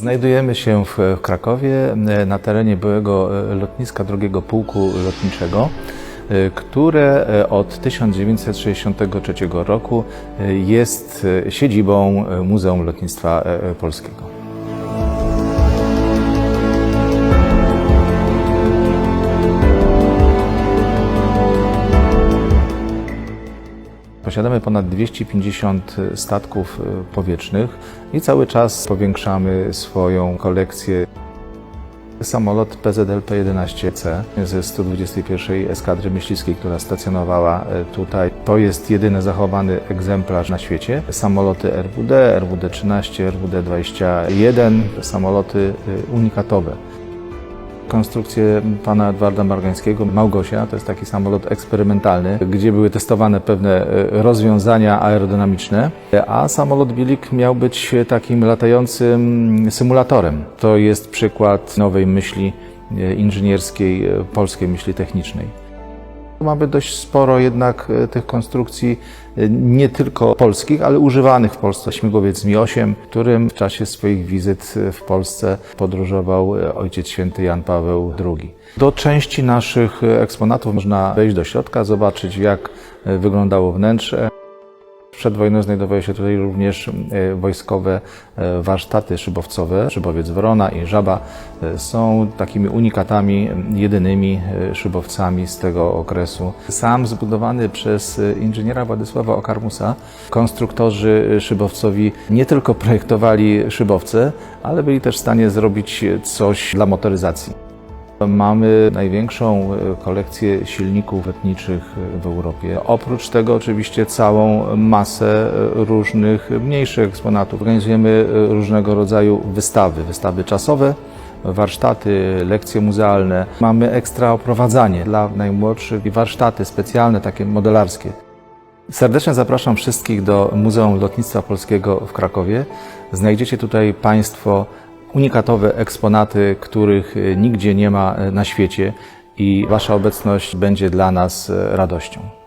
Znajdujemy się w Krakowie e, na terenie byłego e, lotniska drugiego pułku lotniczego, e, które od 1963 roku jest siedzibą Muzeum Lotnictwa Polskiego. Posiadamy ponad 250 statków e, powietrznych i cały czas powiększamy swoją kolekcję. Samolot PZL-P11C ze 121 Eskadry Myśliwskiej, która stacjonowała e, tutaj. To jest jedyny zachowany egzemplarz na świecie. Samoloty RWD, RWD-13, RWD-21, samoloty unikatowe konstrukcję pana Edwarda Margańskiego. Małgosia to jest taki samolot eksperymentalny, gdzie były testowane pewne e, rozwiązania aerodynamiczne, a samolot Bilik miał być takim latającym symulatorem. To jest przykład nowej myśli e, inżynierskiej, e, polskiej myśli technicznej. Mamy dość sporo jednak e, tych konstrukcji e, nie tylko polskich, ale używanych w Polsce. Śmigłowiec Mi-8, którym w czasie swoich wizyt e, w Polsce podróżował Ojciec Święty Jan Paweł II. Do części naszych eksponatów można wejść do środka, zobaczyć jak wyglądało wnętrze. Przed wojną znajdowały się tutaj również e, wojskowe e, warsztaty szybowcowe. Szybowiec Wrona i Żaba e, są takimi unikatami, jedynymi szybowcami z tego okresu. Sam zbudowany przez inżyniera Władysława Okarmusa, konstruktorzy szybowcowi nie tylko projektowali szybowce, ale byli też w stanie zrobić coś dla motoryzacji. Mamy największą e, kolekcję silników lotniczych e, w Europie. Oprócz tego oczywiście całą masę e, różnych mniejszych eksponatów. Organizujemy różnego rodzaju wystawy, wystawy czasowe, warsztaty, lekcje muzealne. Mamy ekstra oprowadzanie dla najmłodszych i warsztaty specjalne, takie modelarskie. Serdecznie zapraszam wszystkich do Muzeum Lotnictwa Polskiego w Krakowie. Znajdziecie tutaj Państwo unikatowe eksponaty, których e, nigdzie nie ma e, na świecie i Wasza obecność będzie dla nas e, radością.